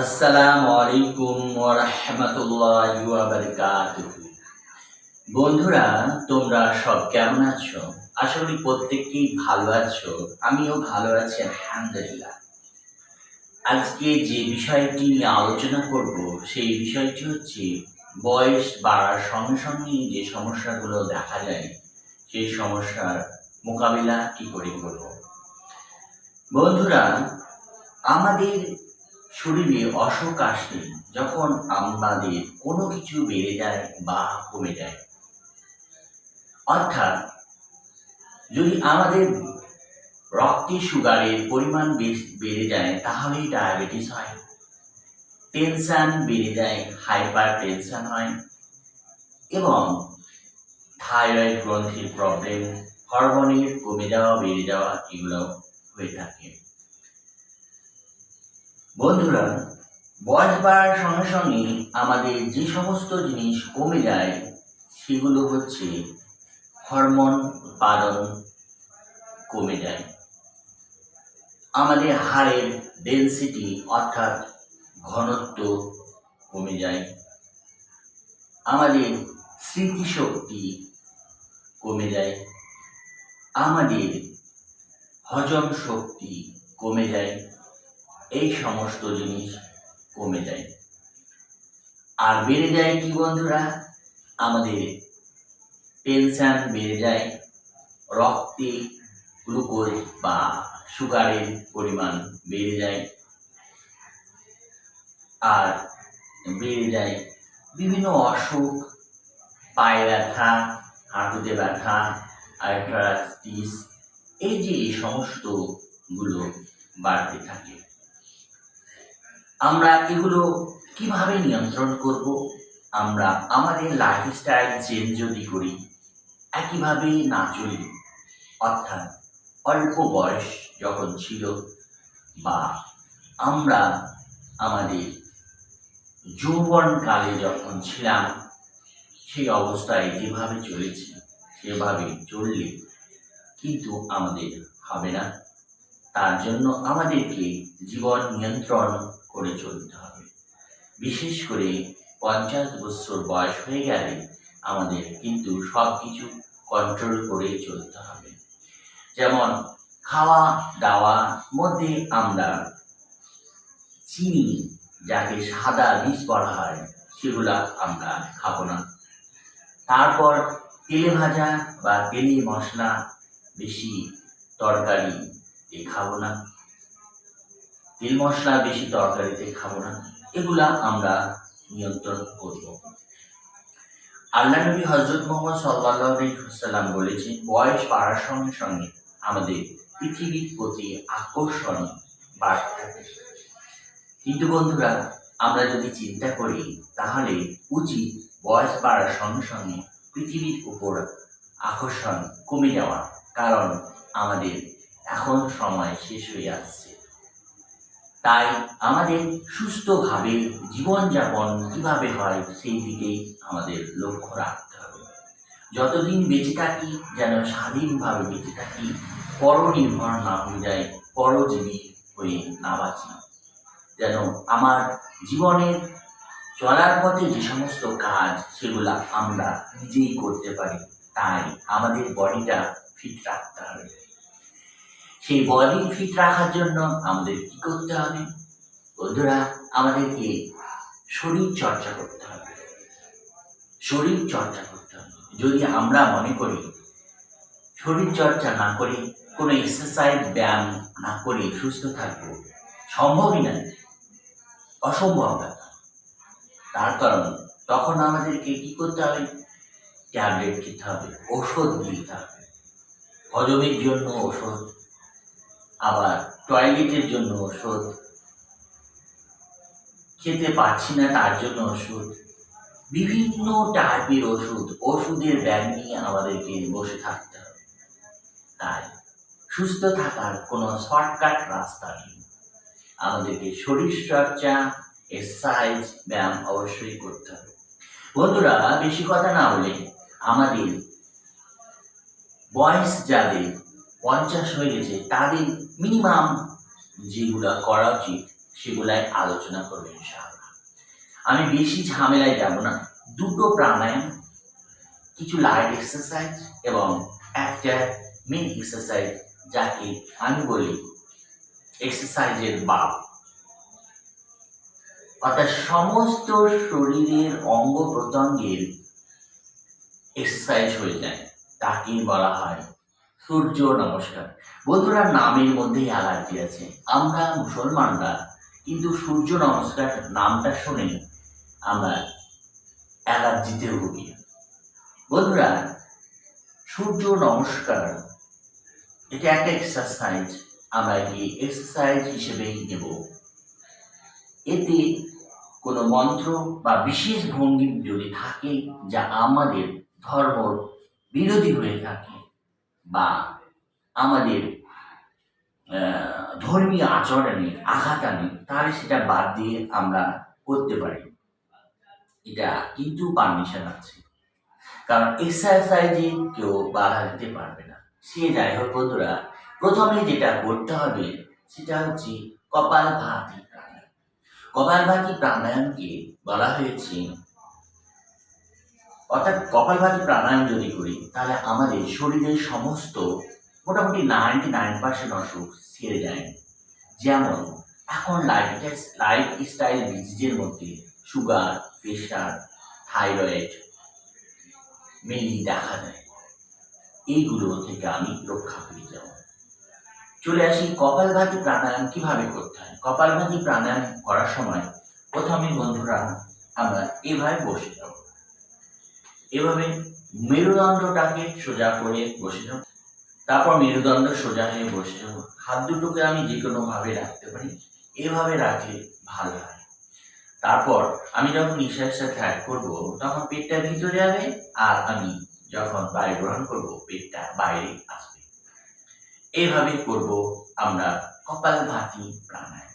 আসসালামু আলাইকুম ওয়া রাহমাতুল্লাহি ওয়া বারাকাতুহু। বন্ধুরা, তোমরা সব কেমন আছো? আশা করি প্রত্যেকেই ভালো আছো, আমিও ভালো আছি, আলহামদুলিল্লাহ। আজকে যে বিষয়টি নিয়ে আলোচনা করব, সেই বিষয়টি হচ্ছে বয়স বাড়ার সঙ্গে সঙ্গে যে সমস্যাগুলো দেখা যায়, সেই সমস্যার মোকাবিলা কি করে করব? বন্ধুরা, আমাদের শরীরে অসুখ আসলে যখন আমাদের কোনো কিছু বেড়ে যায় বা কমে যায়। অর্থাৎ যদি আমাদের রক্তে সুগারের পরিমাণ বেড়ে যায়, তাহলেই ডায়াবেটিস হয়। টেনশান বেড়ে যায় হাইপার টেনশন হয় এবং থাইরয়েড গ্রন্থির প্রবলেম হরমোনের কমে যাওয়া, বেড়ে যাওয়া এগুলো হয়ে থাকে। বন্ধুরা, বয়স বাড়ার সঙ্গে সঙ্গে আমাদের যে সমস্ত জিনিস কমে যায়, সেগুলো হচ্ছে হরমোন উৎপাদন কমে যায়। আমাদের হাড়ের ডেন্সিটি অর্থাৎ ঘনত্ব কমে যায়। আমাদের স্মৃতিশক্তি কমে যায়। আমাদের হজম শক্তি কমে যায়। এই সমস্ত জিনিস কমে যায়। আর বেড়ে যায় কি বন্ধুরা? আমাদের টেনশন বেড়ে যায় রক্তে গ্লুকোজ বা সুগারের পরিমাণ বেড়ে যায়। আর বেড়ে যায় বিভিন্ন অসুখ, পায়ে ব্যথা, হাঁটুতে ব্যথা আর্থ্রাইটিস এই যে এই সমস্তগুলো বাড়তে থাকে। আমরা এগুলো কীভাবে নিয়ন্ত্রণ করব? আমরা আমাদের লাইফস্টাইল চেঞ্জ যদি করি, একইভাবে না চলি, অর্থাৎ অল্প বয়স যখন ছিল বা আমরা আমাদের যৌবনকালে যখন ছিলাম, সেই অবস্থায় যেভাবে চলেছি, সেভাবে চললে কিন্তু আমাদের হবে না। তার জন্য আমাদেরকে জীবন নিয়ন্ত্রণ করে চলতে হবে। বিশেষ করে পঞ্চাশ বছর বয়স হয়ে গেলে আমাদের কিন্তু সব কিছু কন্ট্রোল করে চলতে হবে। যেমন খাওয়া দাওয়া মধ্যে আমরা চিনি যাকে সাদা বীজ বলা হয়, সেগুলা আমরা খাব না। তারপর তেলে ভাজা বা তেলে মশলা বেশি তরকারি খাব না। তেল মশলা বেশি তরকারিতে খাব না। এগুলা আমরা নিয়ন্ত্রণ করব। আল্লাহ নবী হজরত মোহাম্মদ সাল্লাম বলেছেন, বয়স বাড়ার সঙ্গে সঙ্গে আমাদের পৃথিবীর প্রতি আকর্ষণ বাড়তে থাকে। কিন্তু বন্ধুরা, আমরা যদি চিন্তা করি, তাহলে উচিত বয়স বাড়ার সঙ্গে সঙ্গে পৃথিবীর উপর আকর্ষণ কমে যাওয়া। কারণ আমাদের এখন সময় শেষ হয়ে আসছে। তাই আমাদের সুস্থভাবে জীবনযাপন কীভাবে হয় সেই দিকেই আমাদের লক্ষ্য রাখতে হবে। যতদিন বেঁচে থাকি, যেন স্বাধীনভাবে বেঁচে থাকি, পরনির্ভর না হয়ে যায়, পরজীবী হয়ে না বাঁচি। যেন আমার জীবনের চলার পথে যে সমস্ত কাজ, সেগুলা আমরা নিজেই করতে পারি, তাই আমাদের বডিটা ফিট রাখতে হবে। সেই বডি ফিট রাখার জন্য আমাদের কি করতে হবে? বন্ধুরা, আমাদেরকে শরীর চর্চা করতে হবে। শরীর চর্চা করতে হবে। যদি আমরা মনে করি শরীর চর্চা না করে, কোনো এক্সারসাইজ ব্যায়াম না করে সুস্থ থাকব, সম্ভবই না। অসম্ভব ব্যাপার। তার কারণ, তখন আমাদেরকে কি করতে হবে? ট্যাবলেট খেতে হবে, ওষুধ দিতে হবে। হজমের জন্য ওষুধ আবার টয়লেটের জন্য ওষুধ। খেতে পাচ্ছি না তার জন্য ওষুধ। বিভিন্ন টাইপের ওষুধ, ওষুধের ব্যাগ নিয়ে আমাদেরকে বসে থাকতে হবে। তাই সুস্থ থাকার কোনো শর্টকাট রাস্তা নেই। আমাদেরকে শরীর চর্চা, এক্সারসাইজ, ব্যায়াম অবশ্যই করতে হবে। বন্ধুরা, বেশি কথা না বলে আমাদের বয়স যাদের পঞ্চাশ হয়ে গেছে, তাদের মিনিমাম যেগুলা করা উচিত, সেগুলাই আলোচনা করব ইনশাআল্লাহ। আমি বেশি ঝামেলায় যাব না। দুটো প্রাণায়াম, কিছু লাইট এক্সারসাইজ এবং একটা মেন এক্সারসাইজ যাকে আমি বলি এক্সারসাইজের বাপ অর্থাৎ সমস্ত শরীরের অঙ্গ প্রত্যঙ্গের এক্সারসাইজ হয়ে যায়। তাকেই বলা হয় সূর্য, নমস্কার। বন্ধুরা, নামের মধ্যেই অ্যালার্জি আছে। আমরা মুসলমানরা, কিন্তু সূর্য, নমস্কার নামটা শুনে আমরা অ্যালার্জিতে ভুগি। বন্ধুরা, সূর্য, নমস্কার, এটা একটা এক্সারসাইজ আমরা কি এক্সারসাইজ হিসেবেই নেব। এতে কোনো মন্ত্র বা বিশেষ ভঙ্গি যদি থাকে, যা আমাদের ধর্ম বিরোধী হয়ে থাকে বা আমাদের ধর্মীয় আচরণে আঘাত আনে, তাহলে সেটা বাদ দিয়ে আমরা করতে পারি। এটা কিন্তু পারমিশন আছে। কারণ এক্সারসাইজে কেউ বাধা দিতে পারবে না। সে যাই হোক বন্ধুরা, প্রথমে যেটা করতে হবে, সেটা হচ্ছে কপাল ভাতি প্রাণায়াম। কপাল ভাতি প্রাণায়ামকে বলা হয়েছে অর্থাৎ কপালভাতি প্রাণায়াম যদি করি, তাহলে আমাদের শরীরের সমস্ত মোটামুটি নাইনটি নাইন পার্সেন্ট অসুখ সেরে যায়। যেমন, এখন লাইফ লাইফ স্টাইল ডিজিজের মধ্যে সুগার প্রেশার থাইরয়েড মেনলি দেখা দেয় এইগুলো থেকে আমি রক্ষা পেয়ে যাব। চলে আসি, কপালভাতি প্রাণায়াম কীভাবে করতে হয়? কপালভাতি প্রাণায়াম করার সময় প্রথমে বন্ধুরা, আমরা এভাবে বসে এভাবে মেরুদণ্ডটাকে সোজা করে বসে যাব তারপর মেরুদণ্ড সোজা হয়ে বসে যাব হাত দুটোকে আমি যে কোনো ভাবে রাখতে পারি, এভাবে রাখলে ভালো হয়। তারপর আমি যখন নিঃশ্বাসটা ত্যাগ করব, তখন পেটটা ভিতরে যাবে আর আমি যখন বায়ু গ্রহণ করব, পেটটা বাইরে আসবে। এইভাবে করব আমরা কপাল ভাতি প্রাণায়াম।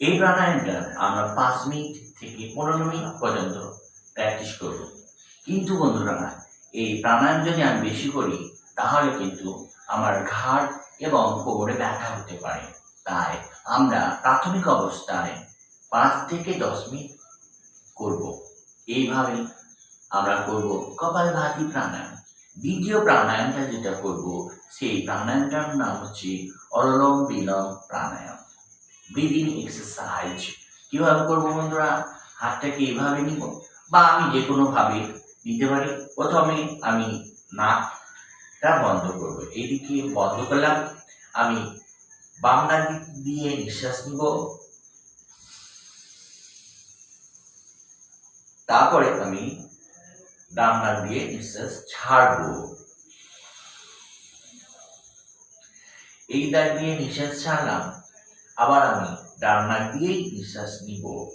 এই প্রাণায়ামটা আমরা পাঁচ মিনিট থেকে পনেরো মিনিট পর্যন্ত প্র্যাকটিস করব। কিন্তু বন্ধুরা, এই প্রাণায়াম যদি আমি বেশি করি, তাহলে কিন্তু আমার ঘাড় এবং কোমরে ব্যথা হতে পারে। তাই আমরা প্রাথমিক অবস্থায় পাঁচ থেকে দশ মিনিট করব। এইভাবে আমরা করব কপালভাতি প্রাণায়াম। দ্বিতীয় প্রাণায়ামটা যেটা করব, সেই প্রাণায়ামটার নাম হচ্ছে অরলম বিলম প্রাণায়াম। ব্রিদিং এক্সারসাইজ কীভাবে করব বন্ধুরা? হাতটাকে এইভাবে নিব বা আমি যে কোনো ভাবে নিতে পারি। প্রথমে আমি নাকটা বন্ধ করব। এইদিকে বন্ধ করলাম। আমি বাম নাক দিয়ে নিঃশ্বাস নিব। তারপরে আমি ডান নাক দিয়ে নিঃশ্বাস ছাড়বো। এই দাগ দিয়ে নিঃশ্বাস ছাড়লাম। আবার আমি ডান দিয়েই নিঃশ্বাস নিব।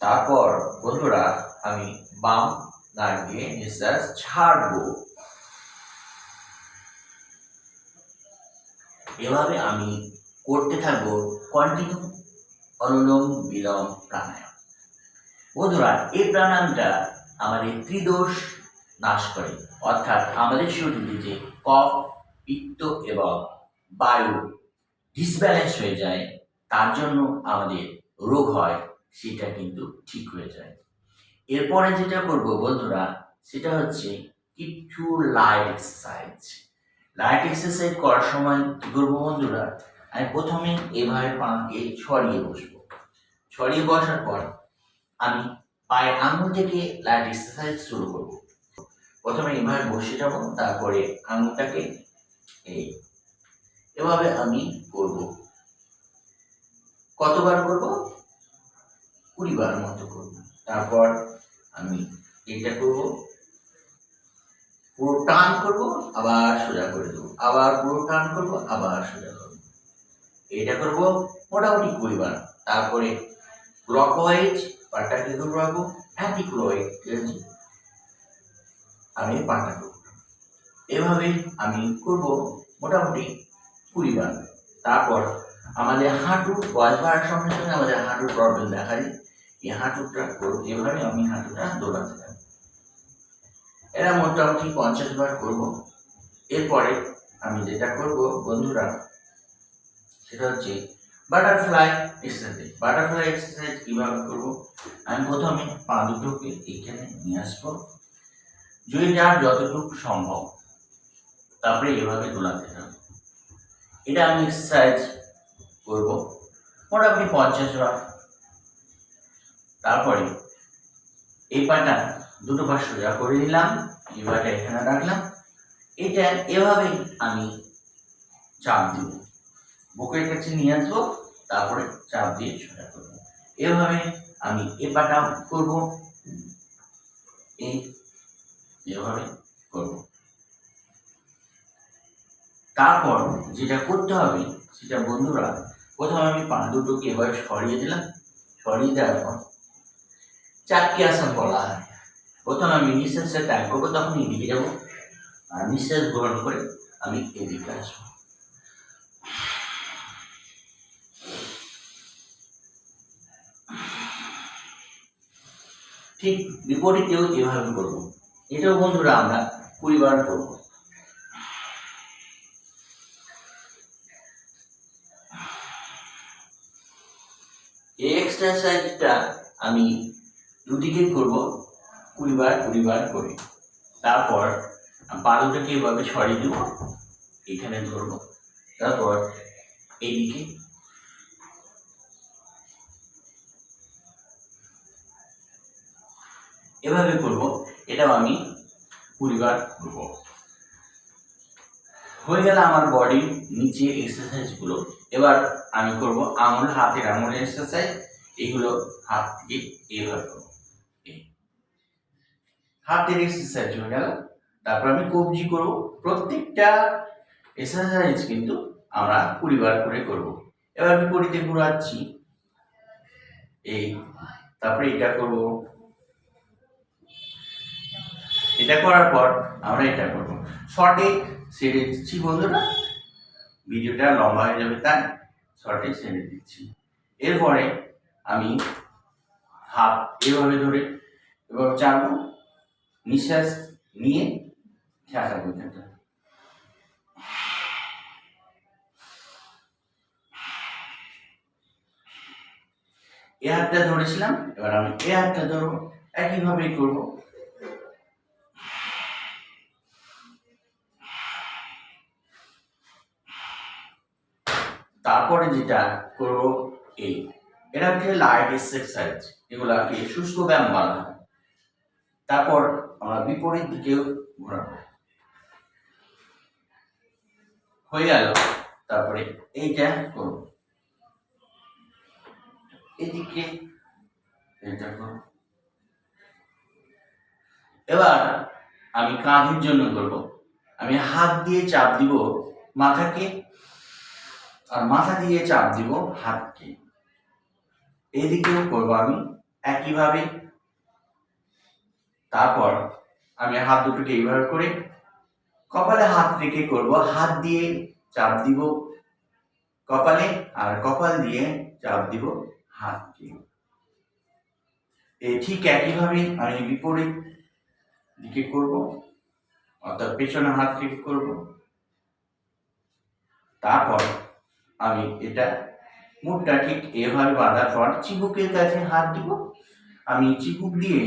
তারপর বন্ধুরা, আমি বাম নাক দিয়ে নিঃশ্বাস ছাড়বো। এভাবে আমি করতে থাকব কন্টিনিউ অনুলোম বিলোম প্রাণায়াম। বন্ধুরা, এই প্রাণায়ামটা আমাদের ত্রিদোষ নাশ করে। অর্থাৎ আমাদের শরীরে যে কফ পিত্ত এবং বায়ু ডিসব্যালেন্স হয়ে যায়, তার জন্য আমাদের রোগ হয়, সেটা কিন্তু ঠিক হয়ে যায়। এরপরে যেটা করব বন্ধুরা, সেটা হচ্ছে কিছু লাইট এক্সারসাইজ লাইট এক্সারসাইজ করার সময় কি করব বন্ধুরা, আমি প্রথমে এভাবে পাকে ছড়িয়ে বসবো। ছড়িয়ে বসার পর আমি পায়ের আঙুল থেকে লাইট এক্সারসাইজ শুরু করব। প্রথমে এভাবে বসে যাব, তারপরে আঙুলটাকে এই। এভাবে আমি করব। কতবার করব? কুড়ি বার মতো করব। তারপর আমি এটা করব। পুরো টান করব, আবার সোজা করে দেবো। আবার পুরো টান করব, আবার সোজা করব। এটা করব মোটামুটি কুড়ি বার তারপরে ক্লক ওয়াইজ পাটাকে ঘুরাবো অ্যান্টি ক্লক আমি পাটা এভাবে আমি করব মোটামুটি কুড়ি বার তারপর আমাদের হাঁটু বয়স বাড়ার সঙ্গে সঙ্গে আমাদের হাঁটুর প্রবলেম দেখা যায় এই হাঁটুটা করব এভাবে আমি হাঁটুটা দৌড়াতে থাকব এরা মোটামুটি পঞ্চাশ বার করব। এরপরে আমি যেটা করব, বন্ধুরা, সেটা হচ্ছে বাটারফ্লাই এক্সারসাইজ বাটারফ্লাই এক্সারসাইজ কীভাবে করব? আমি প্রথমে পা দুটোকে এইখানে নিয়ে আসব। যদি যার যতটুকু সম্ভব। তারপরে এভাবে দোলাতে হবে এটা আমি এক্সারসাইজ করব। মোটামুটি পঞ্চাশ বার তারপরে এই পাটা দুটো পা সোজা করে নিলাম, এই পাটা এখানে রাখলাম। এটা এভাবেই আমি চাপ দিব। বুকের কাছে নিয়ে আসব, তারপরে চাপ দিয়ে সোজা করব। এভাবে আমি এ পাটা করব। এই এভাবে করব। তারপর যেটা করতে হবে, সেটা বন্ধুরা, প্রথমে আমি পা দুটোকে এভাবে সরিয়ে দিলাম, সরিয়ে দেওয়ার পর চারটি আসন বলা হয়। প্রথমে আমি নিঃশ্বাসটা ত্যাগ করব, তখন এদিকে যাব। আর নিঃশ্বাস গ্রহণ করে আমি এদিকে আসব। ঠিক বিপরীতেও এভাবে করব। এটাও বন্ধুরা আমরা কুড়ি বার করব। এক্সারসাইজটা আমি দুদিকে করব কুড়ি বার কুড়ি বার করে। তারপর পা দুটোকে এভাবে সরিয়ে দেবো, এখানে ধরবো। তারপর এইদিকে। এভাবে করব, এটাও আমি কুড়ি বার করব। হয়ে গেল আমার বডির নিচে এক্সারসাইজগুলো এবার আমি করব আঙুল হাতের আঙুলের এক্সারসাইজ এগুলো হাত থেকে এইভাবে এই। হাতের এক্সারসাইজ হয়ে গেল। তারপর আমি কবজি করব। প্রত্যেকটা এক্সারসাইজ কিন্তু আমরা কুড়ি বার করে করব। এবার আমি বিপরীতে ঘুরাচ্ছি। এই। তারপরে এটা করব। এটা করার পর আমরা এটা করব। শর্টে সেরে দিচ্ছি বন্ধুরা। ভিডিওটা লম্বা হয়ে যাবে তাই শর্টে সেরে দিচ্ছি। এরপরে আমি হাত এভাবে ধরে এবার চাপবো নিঃশ্বাস নিয়ে ঠেকাবো এখানটা এ হাতটা ধরেছিলাম, এবার আমি এ হাতটা ধরবো, একইভাবেই করব। তারপরে যেটা করব, এই এটা হচ্ছে লাইট এক্সারসাইজ এগুলাকে শুষ্ক ব্যায়াম বলা হয়। তারপর আমরা বিপরীত দিকেও ঘোরাবো। হয়ে গেল। তারপরে এইটা করব। এদিকে এটা করব। এবার আমি কাঁধের জন্য করব। আমি হাত দিয়ে চাপ দিব মাথাকে। আর মাথা দিয়ে চাপ দিব হাতকে। এদিকেও করব আমি, একইভাবে। তারপর আমি হাত দুটোকে এইভাবে করে কপালে হাত রেখে করব, হাত দিয়ে চাপ দিব কপালে আর কপাল দিয়ে চাপ দিব হাতকে এই ঠিক একইভাবে আমি বিপরীত দিকে করব, অর্থাৎ পেছনে হাত রেখে করব। তারপর আমি এটা মুখটা ঠিক এভাবে বাঁধার পর চিবুকের কাছে হাত দিব। আমি চিবুক দিয়ে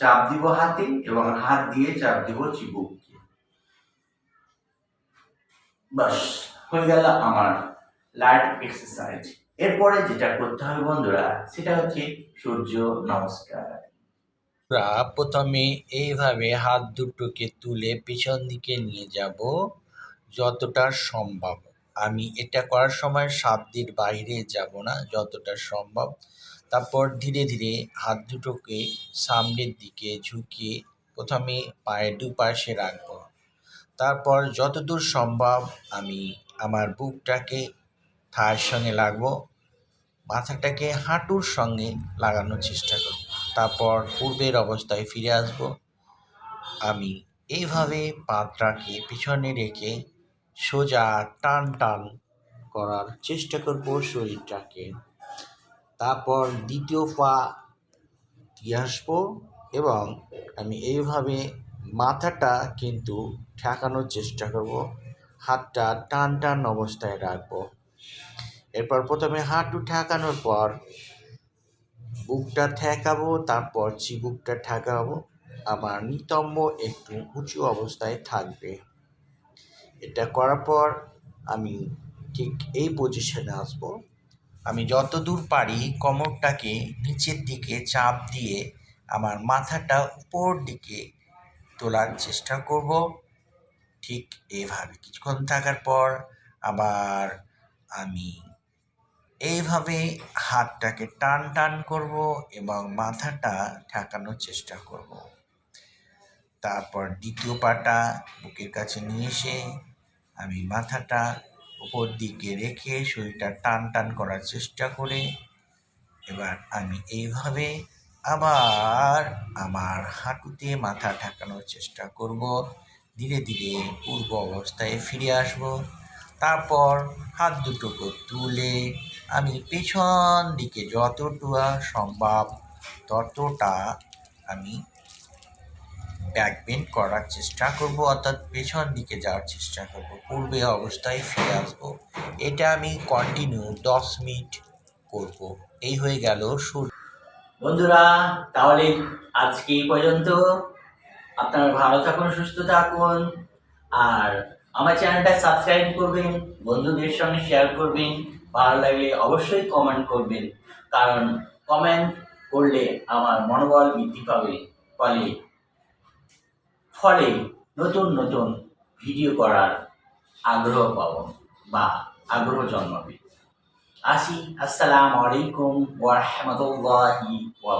চাপ দিব হাতে এবং হাত দিয়ে চাপ দিব চিবুককে। বাস, হয়ে গেল আমার লাইট এক্সারসাইজ এরপরে যেটা করতে হবে বন্ধুরা, সেটা হচ্ছে সূর্য নমস্কার। প্রথমে এইভাবে হাত দুটোকে তুলে পিছন দিকে নিয়ে যাব, যতটা সম্ভব। আমি এটা করার সময় সাধ্যের বাইরে যাব না যতটা সম্ভব। তারপর ধীরে ধীরে হাত দুটোকে সামনের দিকে ঝুঁকিয়ে প্রথমে পায়ের দুপাশে রাখব। তারপর যতদূর সম্ভব আমি আমার বুকটাকে থায়ের সঙ্গে লাগবো, মাথাটাকে হাঁটুর সঙ্গে লাগানোর চেষ্টা করব। তারপর পূর্বের অবস্থায় ফিরে আসব। আমি এইভাবে পাত্রাকে পিছনে রেখে সোজা টান টান করার চেষ্টা করব শরীরটাকে। তারপর দ্বিতীয় পা দিয়ে আসব এবং আমি এইভাবে মাথাটা কিন্তু ঠেকানোর চেষ্টা করব। হাতটা টান টান অবস্থায় রাখব। এরপর প্রথমে হাঁটু ঠেকানোর পর বুকটা ঠেকাবো, তারপর চিবুকটা ঠেকাবো। আমার নিতম্ব একটু উঁচু অবস্থায় থাকবে। এটা করার পর আমি ঠিক এই পজিশনে আসব। আমি যত দূর পারি কোমরটাকে নিচের দিকে চাপ দিয়ে আমার মাথাটা উপর দিকে তোলার চেষ্টা করব। ঠিক এভাবে কিছুক্ষণ থাকার পর আবার আমি এইভাবে হাতটাকে টান টান করব এবং মাথাটা ঠেকানোর চেষ্টা করব। তারপর দ্বিতীয় পাটা বুকের কাছে নিয়ে এসে আমি মাথাটা উপর দিকে রেখে শরীরটা টান টান করার চেষ্টা করে, এবার আমি এইভাবে আবার আমার হাঁটুতে মাথা ঠেকানোর চেষ্টা করব। ধীরে ধীরে পূর্ব অবস্থায় ফিরে আসব। তারপর হাত দুটোকে তুলে আমি পেছন দিকে যতটুকু সম্ভব ততটা আমি ব্যাক বেন্ড করার চেষ্টা করব, অর্থাৎ পেছন দিকে যাওয়ার চেষ্টা করব। পূর্বে অবস্থায় ফিরে আসব। এটা আমি কন্টিনিউ দশ মিনিট করব। এই হয়ে গেল শুরু। বন্ধুরা, তাহলে আজকে এই পর্যন্ত। আপনারা ভালো থাকুন, সুস্থ থাকুন। আর আমার চ্যানেলটা সাবস্ক্রাইব করবেন, বন্ধুদের সঙ্গে শেয়ার করবেন। ভালো লাগলে অবশ্যই কমেন্ট করবেন। কারণ কমেন্ট করলে আমার মনোবল বৃদ্ধি পাবে। ফলে ফলে নতুন নতুন ভিডিও করার আগ্রহ পাব বা আগ্রহ জন্মাবে। আসি, আসসালামু আলাইকুম ওয়া রাহমাতুল্লাহি ওয়া